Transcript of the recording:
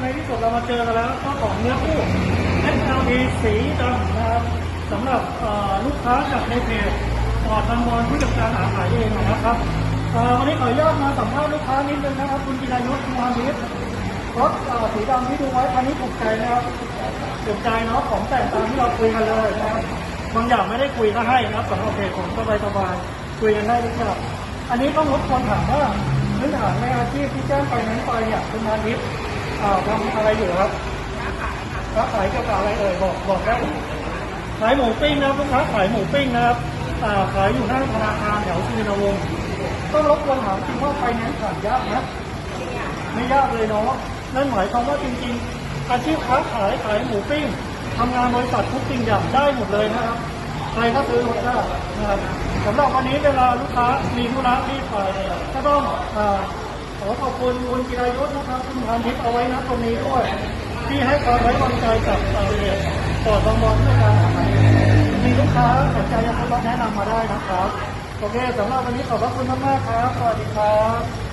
ในที่สุดเรามาเจอกันแล้วก็ของเนื้อคู่ XLD สีดำนะครับสำหรับลูกค้าจากในเพจปอดบางบอลผู้จัดการหาขายเองนะครับวันนี้ขออนุญาตมาสัมภาษณ์ลูกค้านิดนึงนะครับ คุณจิรายุทธ์คุณวานิชรถสีดำที่ดูไว้คันนี้ถูกใจนะครับถูกใจเนาะของแต่งตามที่เราคุยกันเลยนะครับบางอย่างไม่ได้คุยก็ให้นะครับสำหรับเพจของสบายสบายๆคุยกันได้ทุกอย่างอันนี้ต้องรบกวนถามว่าพื้นฐานในอาชีพที่แจ้งไปนั้นไปเนี่ยคุณวานิช อ่อทำอะไรอยู่ครับค้าขายเกี่ยวกับอะไรเอ่ยบอกบอกได้ขายหมูปิ้งนะครับลูกค้าขายหมูปิ้งนะครับอ่าขายอยู่หน้าธนาคารแถวสุวินทวงศ์ต้องรบกวนถามจริงว่าไฟแนนซ์ผ่านยากไหมไม่ยากเลยเนาะนั่นหมายความว่าจริง ๆ อาชีพค้าขายขายหมูปิ้งทำงานบริษัททุกสิ่งอย่างได้หมดเลยนะครับใครก็ซื้อรถได้นะครับสำหรับวันนี้เวลาลูกค้ามีธุระที่ไปก็ต้องอขอขอบคุณคุณจิรายุทธ์นะครับ คุณพานิชเอาไว้นะตรงนี้ด้วยที่ให้ความไว้วางใจกับเอ่อปอดบางบอลด้วยกันมีลูกค้าสนใจจะทดลองแนะนำมาได้นะครับ โอเคสำหรับวันนี้ขอบพระคุณมากๆครับ สวัสดีครับ